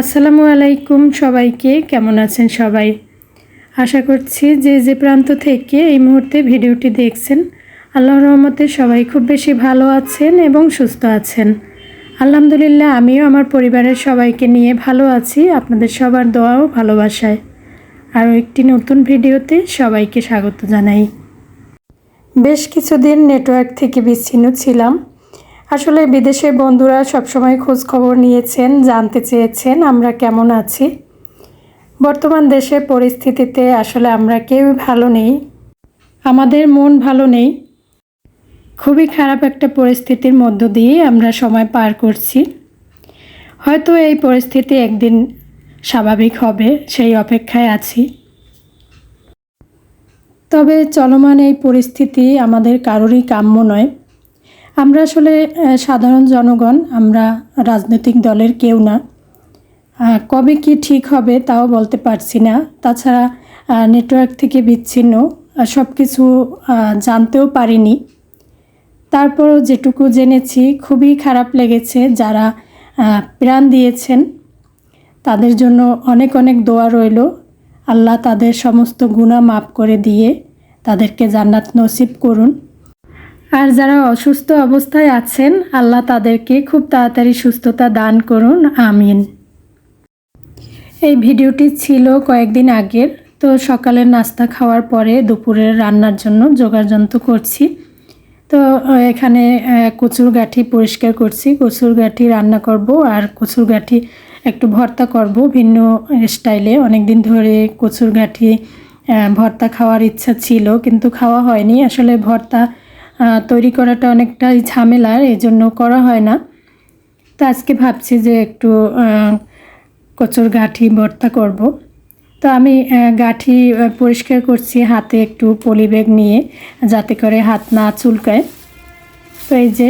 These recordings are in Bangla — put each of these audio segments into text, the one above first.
আসসালামু আলাইকুম সবাইকে, কেমন আছেন সবাই? আশা করছি যে যে প্রান্ত থেকে এই মুহূর্তে ভিডিওটি দেখছেন, আল্লাহর রহমতে সবাই খুব বেশি ভালো আছেন এবং সুস্থ আছেন। আলহামদুলিল্লাহ, আমিও আমার পরিবারের সবাইকে নিয়ে ভালো আছি, আপনাদের সবার দোয়া ও ভালোবাসায়। আরও একটি নতুন ভিডিওতে সবাইকে স্বাগত জানাই। বেশ কিছুদিন নেটওয়ার্ক থেকে বিচ্ছিন্ন ছিলাম আসলে বিদেশের বন্ধুরা সবসময় খোঁজ খবর নিয়েছেন, জানতে চেয়েছেন আমরা কেমন আছি। বর্তমান দেশের পরিস্থিতিতে আসলে আমরা কেউ ভালো নেই। আমাদের মন ভালো নেই। খুবই খারাপ একটা পরিস্থিতির মধ্য দিয়ে আমরা সময় পার করছি। হয়তো এই পরিস্থিতি একদিন স্বাভাবিক হবে, সেই অপেক্ষায় আছি। তবে চলমান এই পরিস্থিতি আমাদের কারোরই কাম্য নয়। আমরা আসলে সাধারণ জনগণ, আমরা রাজনৈতিক দলের কেউ না। কবে কি ঠিক হবে তাও বলতে পারছি না। তাছাড়া নেটওয়ার্ক থেকে বিচ্ছিন্ন সব কিছু জানতেও পারিনি। তারপরও যেটুকু জেনেছি, খুবই খারাপ লেগেছে যারা প্রাণ দিয়েছেন। তাদের জন্য অনেক অনেক দোয়া রইল। আল্লাহ তাদের সমস্ত গুণা মাফ করে দিয়ে তাদেরকে জান্নাত নসিব করুন। আর যারা অসুস্থ অবস্থায় আছেন, আল্লাহ তাদেরকে খুব তাড়াতাড়ি সুস্থতা দান করুন, আমিন। এই ভিডিওটি ছিল কয়েকদিন আগের, তো সকালের নাস্তা খাওয়ার পরে দুপুরের রান্নার জন্য যোগাযন্ত্র করছি। তো এখানে কচুর গাঠি পরিষ্কার করছি। কচুর গাঠি রান্না করব আর কচুর গাঠি একটু ভর্তা করব। ভিন্ন স্টাইলে অনেক দিন ধরে কচুর গাঠি ভর্তা খাওয়ার ইচ্ছা ছিল, কিন্তু খাওয়া হয়নি। আসলে ভর্তা তৈরি করাটা অনেকটাই ঝামেলার এই জন্য করা হয় না। তো আজকে ভাবছি যে একটু কচুর গাঠি ভর্তা করব। তো আমি গাঠি পরিষ্কার করছি, হাতে একটু পলি ব্যাগ নিয়ে, যাতে করে হাত না চুলকায়। তো এই যে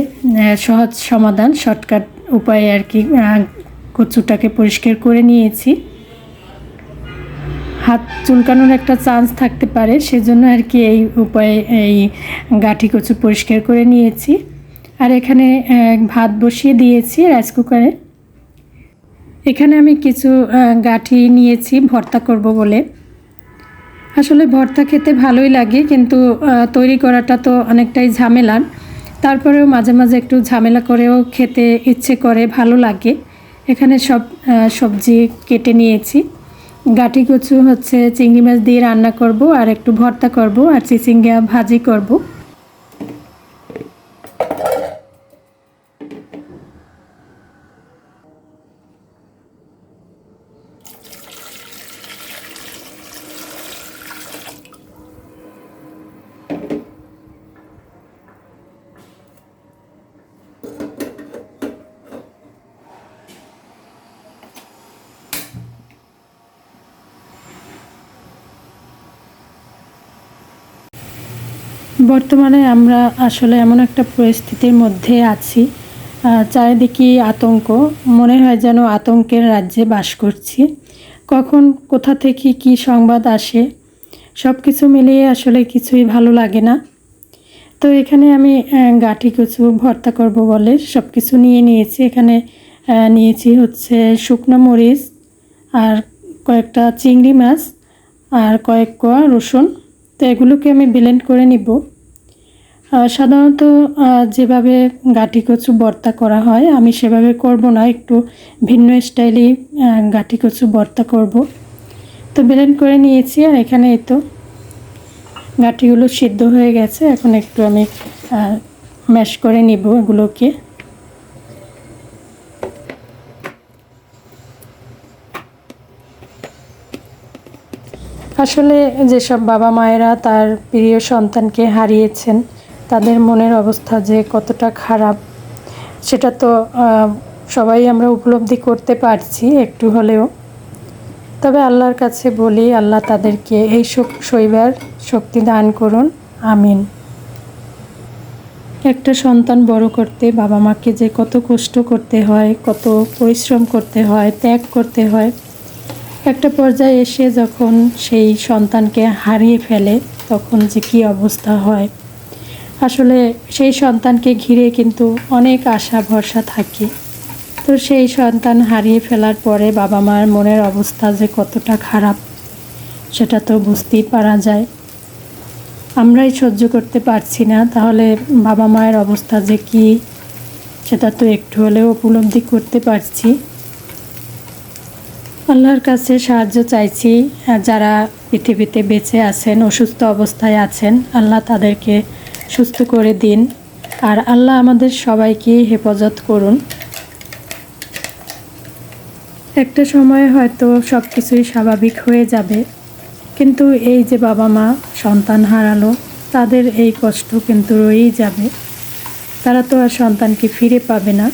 সহজ সমাধান, শর্টকাট উপায়ে আর কি কচুটাকে পরিষ্কার করে নিয়েছি। হাত চুলকানোর একটা চান্স থাকতে পারে, সেজন্য আর কি এই উপায়ে এই গাঠি কচু পরিষ্কার করে নিয়েছি। আর এখানে ভাত বসিয়ে দিয়েছি রাইস কুকারে। এখানে আমি কিছু গাঠি নিয়েছি, ভর্তা করব বলে। আসলে ভর্তা খেতে ভালোই লাগে, কিন্তু তৈরি করাটা তো অনেকটাই ঝামেলার। তারপরেও মাঝে মাঝে একটু ঝামেলা করেও খেতে ইচ্ছে করে, ভালো লাগে। এখানে সব সবজি কেটে নিয়েছি। গাঠি কচু হচ্ছে, চিংড়ি মাছ দিয়ে রান্না করব, আর একটু ভর্তা করব, আর চিচিঙ্গা ভাজি করব। বর্তমানে আমরা আসলে এমন একটা পরিস্থিতির মধ্যে আছি চারিদিকে আতঙ্ক। মনে হয় যেন আতঙ্কের রাজ্যে বাস করছি। কখন, কোথা থেকে কি সংবাদ আসে সব কিছু মিলিয়ে আসলে কিছুই ভালো লাগে না। তো এখানে আমি গাঠি কচু ভর্তা করব বলে সব কিছু নিয়ে নিয়েছি। এখানে নিয়েছি হচ্ছে শুকনো মরিচ আর কয়েকটা চিংড়ি মাছ আর কয়েক কোয়া রসুন। তো এগুলোকে আমি ব্লেন্ড করে নিব। সাধারণত যেভাবে গাঠি কচু ভর্তা করা হয়, আমি সেভাবে করব না, একটু ভিন্ন স্টাইলেই গাঠি কচু ভর্তা করব। তো ব্লেন্ড করে নিয়েছি, আর এখানে এই তো গাঠিগুলো সিদ্ধ হয়ে গেছে, এখন একটু আমি ম্যাশ করে নিব এগুলোকে। আসলে যেসব বাবা মায়েরা তার প্রিয় সন্তানকে হারিয়েছেন তাদের মনের অবস্থা যে কতটা খারাপ, সেটা তো সবাই আমরা উপলব্ধি করতে পারছি একটু হলেও। তবে আল্লাহর কাছে বলি, আল্লাহ তাদেরকে এই শোক সইবার শক্তি দান করুন। আমিন। একটা সন্তান বড় করতে, বাবা মাকে যে কত কষ্ট করতে হয়, কত পরিশ্রম করতে হয়, ত্যাগ করতে হয়, একটা পর্যায়ে এসে যখন সেই সন্তানকে হারিয়ে ফেলে, তখন যে কী অবস্থা হয়। আসলে সেই সন্তানকে ঘিরে কিন্তু অনেক আশা ভরসা থাকে। তো সেই সন্তান হারিয়ে ফেলার পরে বাবা মার মনের অবস্থা যে কতটা খারাপ, সেটা তো বুঝতেই পারা যায়। আমরাই সহ্য করতে পারছি না, তাহলে বাবা মায়ের অবস্থা যে কি, সেটা তো একটু হলেও উপলব্ধি করতে পারছি। আল্লাহর কাছে সাহায্য চাইছি যারা পৃথিবীতে বেঁচে আছেন, অসুস্থ অবস্থায় আছেন, আল্লাহ তাদেরকে সুস্থ করে দিন। আর আল্লাহ আমাদের সবাইকে হেফাজত করুন। একটা সময় হয়তো সব কিছুই স্বাভাবিক হয়ে যাবে। কিন্তু এই যে বাবা মা সন্তান হারালো, তাদের এই কষ্ট কিন্তু রয়েই যাবে। তারা তো আর সন্তানকে ফিরে পাবে না।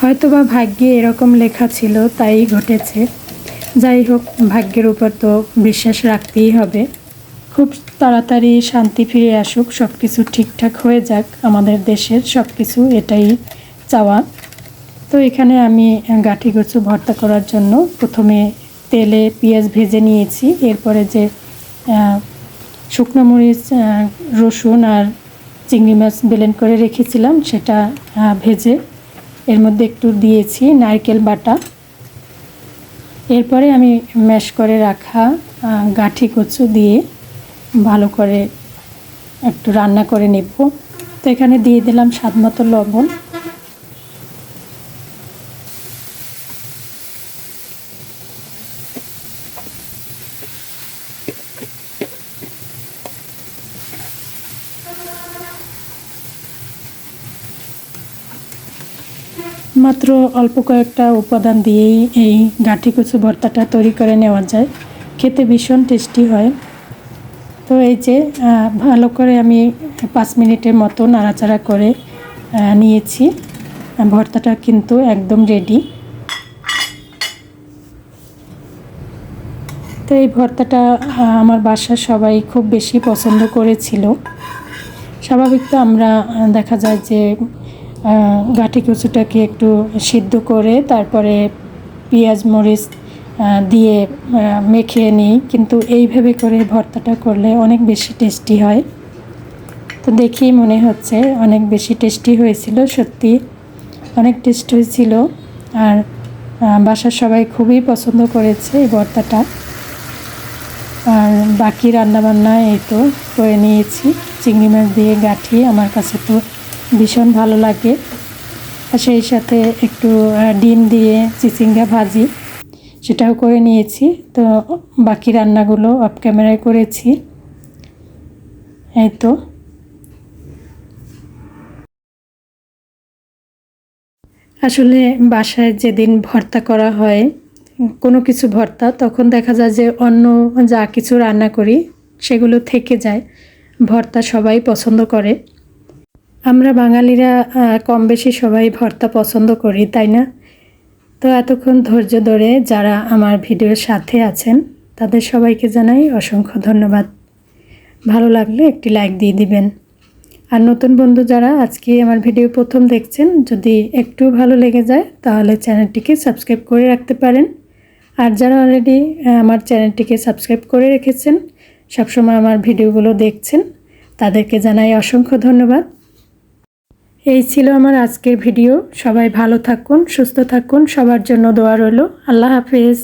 হয়তোবা ভাগ্যে এরকম লেখা ছিল, তাই ঘটেছে। যাই হোক, ভাগ্যের উপর তো বিশ্বাস রাখতেই হবে। খুব তাড়াতাড়ি শান্তি ফিরে আসুক সব কিছু ঠিকঠাক হয়ে যাক আমাদের দেশের সব কিছু এটাই চাওয়া। তো এখানে আমি গাঠি কচু ভর্তা করার জন্য প্রথমে তেলে পেঁয়াজ ভেজে নিয়েছি, এরপরে যে শুকনো মরিচ রসুন আর চিংড়ি মাছ ব্লেন্ড করে রেখেছিলাম, সেটা ভেজে এর মধ্যে একটু দিয়েছি নারকেল বাটা। এরপরে আমি ম্যাশ করে রাখা গাঠি কচু দিয়ে ভালো করে একটু রান্না করে নেব। তো এখানে দিয়ে দিলাম স্বাদ মতো লবণ। মাত্র অল্প কয়েকটা উপাদান দিয়েই এই গাঠি কচু ভর্তাটা তৈরি করে নেওয়া যায়। খেতে ভীষণ টেস্টি হয়। তো এই যে ভালো করে আমি পাঁচ মিনিটের মতো নাড়াচাড়া করে নিয়েছি। ভর্তাটা কিন্তু একদম রেডি তো এই ভর্তাটা আমার বাসার সবাই খুব বেশি পছন্দ করেছিল। স্বাভাবিক তো আমরা দেখা যায় যে গাঁটি কচুটাকে একটু সিদ্ধ করে, তারপরে পেঁয়াজ, মরিচ দিয়ে মেখে নিই। কিন্তু এইভাবে করে ভর্তাটা করলে অনেক বেশি টেস্টি হয়। তো দেখি মনে হচ্ছে অনেক বেশি টেস্টি হয়েছিল, সত্যি। অনেক টেস্ট হয়েছিল। আর বাসার সবাই খুবই পছন্দ করেছে এই ভর্তাটা। আর বাকি রান্নাবান্না এই তো করে নিয়েছি। চিংড়ি মাছ দিয়ে গাঠি আমার কাছে তো ভীষণ ভালো লাগে। আর সেই সাথে একটু ডিম দিয়ে চিচিঙ্গা ভাজি। সেটাও করে নিয়েছি। তো বাকি রান্নাগুলো অফ ক্যামেরায় করেছি। এই তো। আসলে বাসায় যেদিন ভর্তা করা হয়, কোনো কিছু ভর্তা, তখন দেখা যায় যে অন্য যা কিছু রান্না করি, সেগুলো থেকে যায়। ভর্তা সবাই পছন্দ করে। আমরা বাঙালিরা কম বেশি সবাই ভর্তা পছন্দ করি, তাই না? তো এতক্ষণ ধৈর্য ধরে যারা আমার ভিডিওর সাথে আছেন, তাদের সবাইকে জানাই অসংখ্য ধন্যবাদ। ভালো লাগলে একটি লাইক দিয়ে দিবেন। আর নতুন বন্ধু যারা আজকে আমার ভিডিও প্রথম দেখছেন, যদি একটু ভালো লেগে যায়, তাহলে চ্যানেলটিকে সাবস্ক্রাইব করে রাখতে পারেন। আর যারা অলরেডি আমার চ্যানেলটিকে সাবস্ক্রাইব করে রেখেছেন, সবসময় আমার ভিডিওগুলো দেখছেন, তাদেরকে জানাই অসংখ্য ধন্যবাদ। এই ছিল আমার আজকের ভিডিও। সবাই ভালো থাকুন, সুস্থ থাকুন, সবার জন্য দোয়া রইল। আল্লাহ হাফিজ।